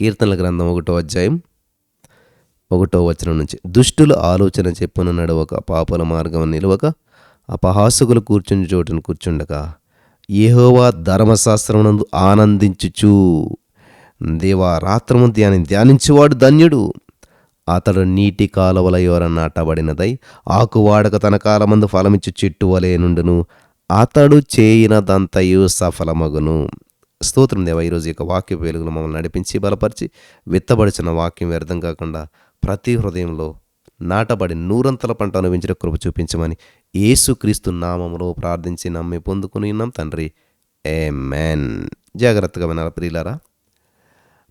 కీర్తనల గ్రంథం ఒకటో అధ్యాయం ఒకటో వచనం నుంచి. దుష్టుల ఆలోచన చెప్పున నడవక పాపల మార్గం నిలవక అపహాసకులు కూర్చుని చోటును కూర్చుండగా ఏహోవా ధర్మశాస్త్రమునందు ఆనందించుచు. దేవా రాత్రము ధ్యాని ధ్యానించువాడు ధన్యుడు. అతడు నీటి కాలువల ఎవర నాటబడినదై ఆకువాడక తన కాలమందు ఫలమిచ్చు చెట్టు వలె నుండును. అతడు చేయినదంతయు సఫలమగును. స్తోత్రం దేవ ఈరోజు యొక్క వాక్య వెలుగును మమ్మల్ని నడిపించి బలపరిచి విత్తబడిచిన వాక్యం వ్యర్థం కాకుండా ప్రతి హృదయంలో నాటబడి నూరంతల పంట అనుభవించిన కృప చూపించమని ఏసుక్రీస్తు నామంలో ప్రార్థించి నమ్మి పొందుకుని ఉన్నాం తండ్రి. ఏ మ్యాన్ జాగ్రత్తగా వినాలి ప్రియులారా?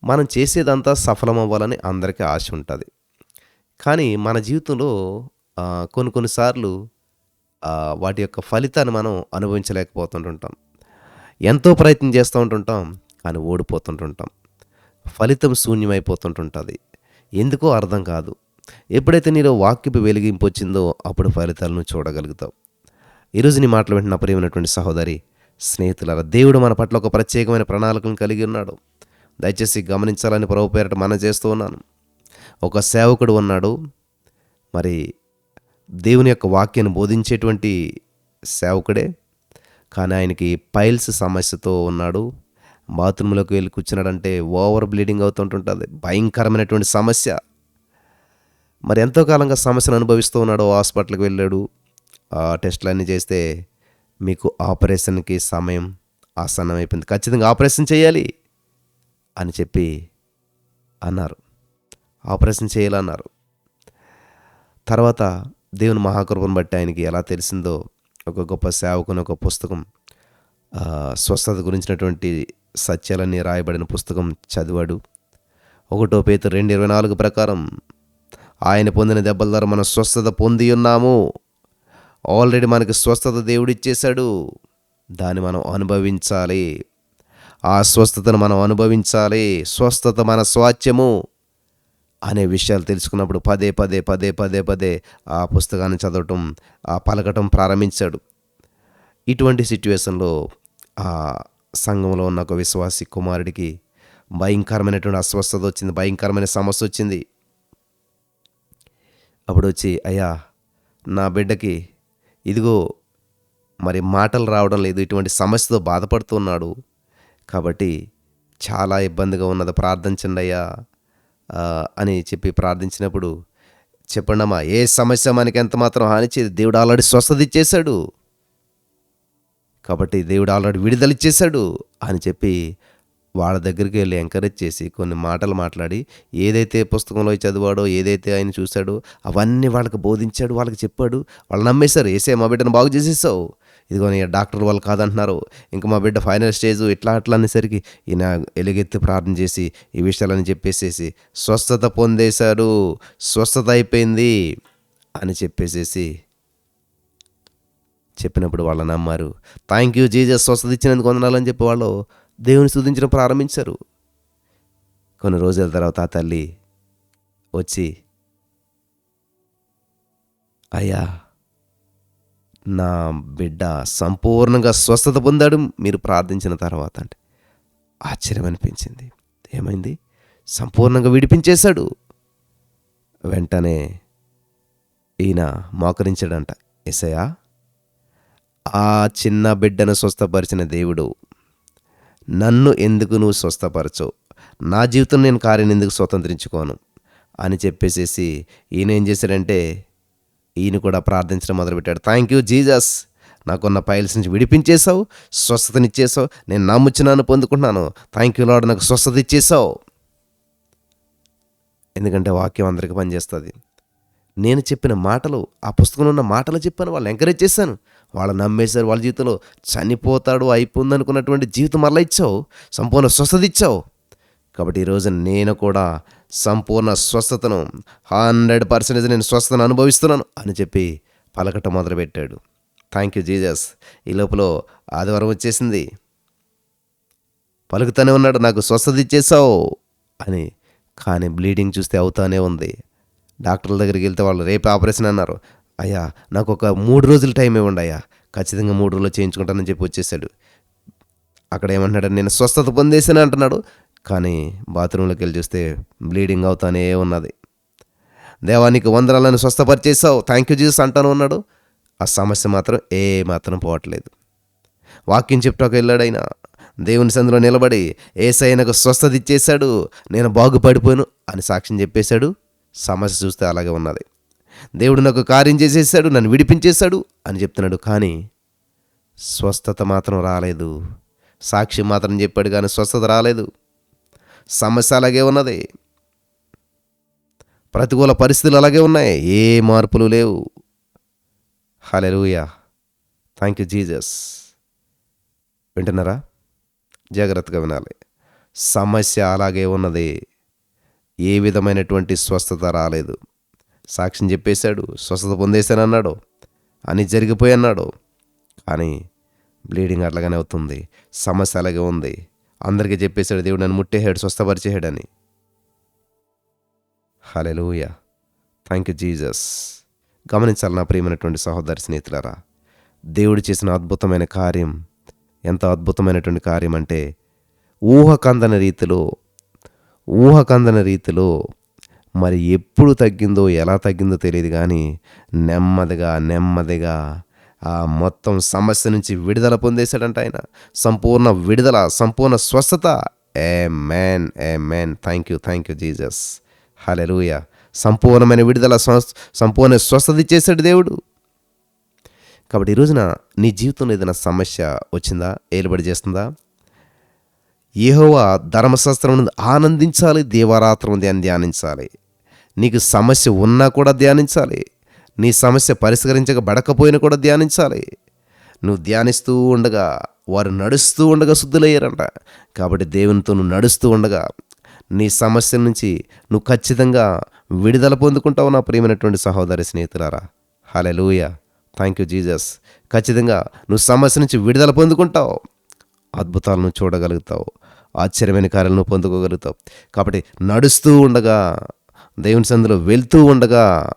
మనం చేసేదంతా సఫలమవ్వాలని అందరికీ ఆశ ఉంటుంది. కానీ మన జీవితంలో కొన్ని కొన్నిసార్లు వాటి యొక్క ఫలితాన్ని మనం అనుభవించలేకపోతుంటుంటాం. ఎంతో ప్రయత్నం చేస్తూ ఉంటుంటాం కానీ ఓడిపోతుంటుంటాం. ఫలితం శూన్యమైపోతుంటుంటుంది. ఎందుకో అర్థం కాదు. ఎప్పుడైతే నీలో వాక్యపు వెలిగింపు వచ్చిందో అప్పుడు ఫలితాలను చూడగలుగుతావు. ఈరోజు నీ మాటలు వింటున్న ప్రియమైనటువంటి సహోదరి స్నేహితులారా దేవుడు మన పట్ల ఒక ప్రత్యేకమైన ప్రణాళికను కలిగి ఉన్నాడు. దయచేసి గమనించాలని ప్రభు పేరట మనం చేస్తూ ఉన్నాను. ఒక సేవకుడు ఉన్నాడు. మరి దేవుని యొక్క వాక్యాన్ని బోధించేటువంటి సేవకుడే కానీ ఆయనకి పైల్స్ సమస్యతో ఉన్నాడు. బాత్రూంలోకి వెళ్ళి కూర్చున్నాడంటే ఓవర్ బ్లీడింగ్ అవుతుంటుంటుంది. భయంకరమైనటువంటి సమస్య. మరి ఎంతో కాలంగా సమస్యను అనుభవిస్తూ ఉన్నాడు. హాస్పిటల్కి వెళ్ళాడు. ఆ టెస్టులు అన్నీ చేస్తే మీకు ఆపరేషన్కి సమయం ఆసన్నం అయిపోయింది ఖచ్చితంగా ఆపరేషన్ చేయాలి అని చెప్పి అన్నారు. ఆపరేషన్ చేయాలన్నారు. తర్వాత దేవుని మహాకృపను బట్టి ఆయనకి ఎలా తెలిసిందో ఒక గొప్ప సేవకుని ఒక పుస్తకం స్వస్థత గురించినటువంటి సత్యాలన్నీ రాయబడిన పుస్తకం చదివాడు. ఒకటో పేత రెండు ఇరవై నాలుగు ప్రకారం ఆయన పొందిన దెబ్బల ద్వారా మనం స్వస్థత పొంది ఉన్నాము. ఆల్రెడీ మనకి స్వస్థత దేవుడు ఇచ్చేశాడు. దాన్ని మనం అనుభవించాలి. ఆ స్వస్థతను మనం అనుభవించాలి. స్వస్థత మన స్వాచ్యము అనే విషయాలు తెలుసుకున్నప్పుడు పదే పదే పదే పదే పదే ఆ పుస్తకాన్ని చదవటం ఆ పలకటం ప్రారంభించాడు. ఇటువంటి సిచ్యువేషన్లో ఆ సంఘంలో ఉన్న ఒక విశ్వాసి కుమారుడికి భయంకరమైనటువంటి అస్వస్థత వచ్చింది భయంకరమైన సమస్య వచ్చింది. అప్పుడు వచ్చి అయ్యా నా బిడ్డకి ఇదిగో మరి మాటలు రావడం లేదు ఇటువంటి సమస్యతో బాధపడుతున్నాడు. కాబట్టి చాలా ఇబ్బందిగా ఉన్నది ప్రార్థించండి అయ్యా అని చెప్పి ప్రార్థించినప్పుడు చెప్పండమ్మా ఏ సమస్య మనకి ఎంత మాత్రం హాని చేయదు దేవుడు ఆల్రెడీ స్వస్థత ఇచ్చేశాడు. కాబట్టి దేవుడు ఆల్రెడీ విడుదల ఇచ్చేశాడు అని చెప్పి వాళ్ళ దగ్గరికి వెళ్ళి ఎంకరేజ్ చేసి కొన్ని మాటలు మాట్లాడి ఏదైతే పుస్తకంలో చదివాడో ఏదైతే ఆయన చూశాడో అవన్నీ వాళ్ళకి బోధించాడు వాళ్ళకి చెప్పాడు. వాళ్ళు నమ్మేశారు. ఏసే మా బిడ్డను బాగు చేసేసావు. ఇదిగో నీ డాక్టర్ వాళ్ళు కాదంటున్నారు. ఇంకా మా బిడ్డ ఫైనల్ స్టేజ్ ఇట్లా అట్లా అనేసరికి ఈయన ఎలుగెత్తి ప్రార్థన చేసి ఈ విషయాలని చెప్పేసేసి స్వస్థత పొందేశారు. స్వస్థత అయిపోయింది. అని చెప్పేసేసి చెప్పినప్పుడు వాళ్ళు నమ్మారు. థ్యాంక్ యూ జీజస్ స్వస్థత ఇచ్చినందుకు వందనాలని చెప్పి వాళ్ళు దేవుని స్తుతించడం ప్రారంభించారు. కొన్ని రోజుల తర్వాత ఆ తల్లి వచ్చి అయ్యా నా బిడ్డ సంపూర్ణంగా స్వస్థత పొందాడు మీరు ప్రార్థించిన తర్వాత అంటే ఆశ్చర్యం అనిపించింది. ఏమైంది? సంపూర్ణంగా విడిపించేశాడు. వెంటనే ఈయన మోకరించాడంట ఎసయా ఆ చిన్న బిడ్డను స్వస్థపరిచిన దేవుడు నన్ను ఎందుకు నువ్వు స్వస్థపరచవు? నా జీవితం నేను కార్యం ఎందుకు స్వతంత్రించుకోను? అని చెప్పేసేసి ఈయన ఏం చేశాడంటే ఈయన కూడా ప్రార్థించడం మొదలుపెట్టాడు. థ్యాంక్ యూ జీజస్ నాకున్న పైల్స్ నుంచి విడిపించేశావు స్వస్థతనిచ్చేసావు నేను నమ్ముచున్నాను పొందుకుంటున్నాను. థ్యాంక్ యూ లాడ్ నాకు స్వస్థత ఇచ్చేసావు ఎందుకంటే వాక్యం అందరికీ పనిచేస్తుంది. నేను చెప్పిన మాటలు ఆ పుస్తకంలో ఉన్న మాటలు చెప్పాను వాళ్ళు ఎంకరేజ్ చేశాను. వాళ్ళు నమ్మేశారు వాళ్ళ జీవితంలో చనిపోతాడు అయిపోయింది అనుకున్నటువంటి జీవితం మరలా ఇచ్చావు సంపూర్ణ స్వస్థత ఇచ్చావు. కాబట్టి ఈరోజు నేను కూడా సంపూర్ణ స్వస్థతను హండ్రెడ్ పర్సెంటేజ్ నేను స్వస్థతను అనుభవిస్తున్నాను అని చెప్పి పలకటం మొదలుపెట్టాడు. థ్యాంక్ యూ జీజస్ ఈ లోపల ఆదివారం వచ్చేసింది. పలుకుతానే ఉన్నాడు నాకు స్వస్థత ఇచ్చేసావు అని కానీ బ్లీడింగ్ చూస్తే అవుతానే ఉంది. డాక్టర్ల దగ్గరికి వెళ్తే వాళ్ళు రేపు ఆపరేషన్ అన్నారు. అయ్యా నాకు ఒక మూడు రోజులు టైం ఇవ్వండి అయ్యా. ఖచ్చితంగా మూడు రోజులు చేయించుకుంటానని చెప్పి వచ్చేసాడు. అక్కడ ఏమంటున్నాడు నేను స్వస్థత పొందేసాను అంటున్నాడు. కానీ బాత్రూంలోకి వెళ్ళి చూస్తే బ్లీడింగ్ అవుతానే ఉన్నది. దేవానికి వందరాలను స్వస్థపరిచేసావు థ్యాంక్ యూ జీసస్ అంటాను ఉన్నాడు ఆ సమస్య మాత్రం ఏ మాత్రం పోవట్లేదు. వాక్యం చెప్టాకు వెళ్ళాడైనా దేవుని సందులో నిలబడి ఏసైనకు స్వస్థత ఇచ్చేశాడు. నేను బాగుపడిపోయాను అని సాక్ష్యం చెప్పేశాడు. సమస్య చూస్తే అలాగే ఉన్నది. దేవుడు నాకు కార్యం చేసేసాడు నన్ను విడిపించేశాడు అని చెప్తున్నాడు కానీ స్వస్థత మాత్రం రాలేదు. సాక్షి మాత్రం చెప్పాడు కానీ స్వస్థత రాలేదు. సమస్య అలాగే ఉన్నది. ప్రతికూల పరిస్థితులు అలాగే ఉన్నాయి. ఏ మార్పులు లేవు. హలెలూయా థ్యాంక్ యూ జీజస్ వింటున్నారా? జాగ్రత్తగా వినాలి. సమస్య అలాగే ఉన్నది. ఏ విధమైనటువంటి స్వస్థత రాలేదు. సాక్ష్యం చెప్పేశాడు స్వస్థత పొందేశానన్నాడు అని జరిగిపోయి అన్నాడు కానీ బ్లీడింగ్ అట్లాగానే అవుతుంది సమస్య అలాగే ఉంది. అందరికీ చెప్పేశాడు దేవుడు నన్ను ముట్టేసాడు స్వస్థపరిచేసాడని హలెలూయ థ్యాంక్ యూ జీజస్ గమనించాలి నా ప్రియమైనటువంటి సహోదరి స్నేహితులరా దేవుడు చేసిన అద్భుతమైన కార్యం ఎంత అద్భుతమైనటువంటి కార్యం అంటే ఊహకందని రీతిలో ఊహకందని రీతిలో మరి ఎప్పుడు తగ్గిందో ఎలా తగ్గిందో తెలియదు కానీ నెమ్మదిగా నెమ్మదిగా ఆ మొత్తం సమస్య నుంచి విడుదల పొందేశాడంట ఆయన. సంపూర్ణ విడుదల సంపూర్ణ స్వస్థత. Amen amen thank you thank you Jesus hallelujah సంపూర్ణమైన విడుదల స్వ- సంపూర్ణ స్వస్థత ఇచ్చేశాడు దేవుడు. కాబట్టి ఈ రోజున నీ జీవితంలో ఏదైనా సమస్య వచ్చిందా? ఏలుబడి చేస్తుందా? ఏహోవా ధర్మశాస్త్రం నుండి ఆనందించాలి దేవారాత్రం ధ్యానం ధ్యానించాలి. నీకు సమస్య ఉన్నా కూడా ధ్యానించాలి. నీ సమస్య పరిష్కరించకబడకపోయినా కూడా ధ్యానించాలి. నువ్వు ధ్యానిస్తూ ఉండగా వారు నడుస్తూ ఉండగా శుద్ధులయ్యారంట. కాబట్టి దేవునితో నువ్వు నడుస్తూ ఉండగా నీ సమస్య నుంచి నువ్వు ఖచ్చితంగా విడుదల పొందుకుంటావు నా ప్రియమైనటువంటి సహోదరి స్నేహితులారా. హలే లూయ థ్యాంక్ యూ జీజస్ ఖచ్చితంగా నువ్వు సమస్య నుంచి విడుదల పొందుకుంటావు. అద్భుతాలను చూడగలుగుతావు. ఆశ్చర్యమైన కార్యాలను పొందుకోగలుగుతాం కాబట్టి నడుస్తూ ఉండగా దేవుని సందులో వెళ్తూ ఉండగా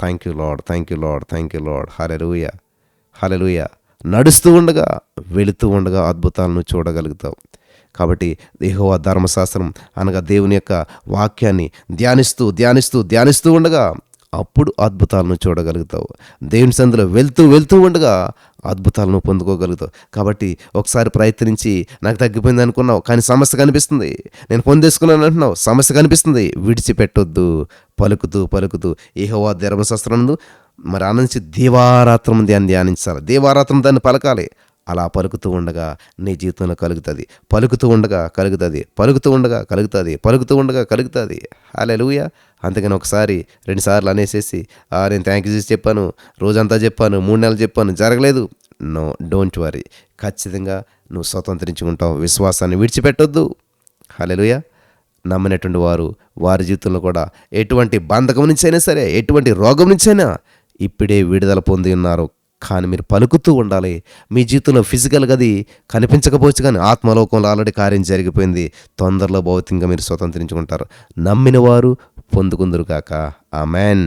thank you Lord thank you Lord thank you Lord hallelujah hallelujah నడుస్తూ ఉండగా వెళుతూ ఉండగా అద్భుతాలను చూడగలుగుతావు. కాబట్టి దేహోవా ధర్మశాస్త్రం అనగా దేవుని యొక్క వాక్యాన్ని ధ్యానిస్తూ ధ్యానిస్తూ ధ్యానిస్తూ ఉండగా అప్పుడు అద్భుతాలను చూడగలుగుతావు. దేవుని సందులో వెళ్తూ వెళ్తూ ఉండగా అద్భుతాలను పొందుకోగలుగుతావు. కాబట్టి ఒకసారి ప్రయత్నించి నాకు తగ్గిపోయింది అనుకున్నావు కానీ సమస్య కనిపిస్తుంది. నేను పొందేసుకున్నాను అంటున్నావు సమస్య కనిపిస్తుంది. విడిచిపెట్టొద్దు పలుకుతూ పలుకుతూ. ఏహోవా ధర్మశాస్త్రందు మరి ఆనందించి దీవారాత్రం దాన్ని ధ్యానించాలి. దీవారాత్రం దాన్ని పలకాలి. అలా పలుకుతూ ఉండగా నీ జీవితంలో కలుగుతుంది. పలుకుతూ ఉండగా కలుగుతుంది. పలుకుతూ ఉండగా కలుగుతుంది. పలుకుతూ ఉండగా కలుగుతుంది. హాలెలుయ అందుకని ఒకసారి రెండుసార్లు అనేసేసి నేను థ్యాంక్ యూ చేసి చెప్పాను రోజంతా చెప్పాను మూడు నెలలు చెప్పాను జరగలేదు. నో డోంట్ వరీ ఖచ్చితంగా నువ్వు స్వతంత్రించుకుంటావు విశ్వాసాన్ని విడిచిపెట్టొద్దు. హలెలుయ నమ్మినటువంటి వారు వారి జీవితంలో కూడా ఎటువంటి బంధకం నుంచైనా సరే ఎటువంటి రోగం నుంచైనా ఇప్పుడే విడుదల పొంది ఉన్నారు. కానీ మీరు పలుకుతూ ఉండాలి. మీ జీవితంలో ఫిజికల్గా అది కనిపించకపోవచ్చు కానీ ఆత్మలోకంలో ఆల్రెడీ కార్యం జరిగిపోయింది. తొందరలో భౌతికంగా మీరు స్వతంత్రించుకుంటారు. నమ్మిన వారు పొందుకుందురుగాక. ఆ మ్యాన్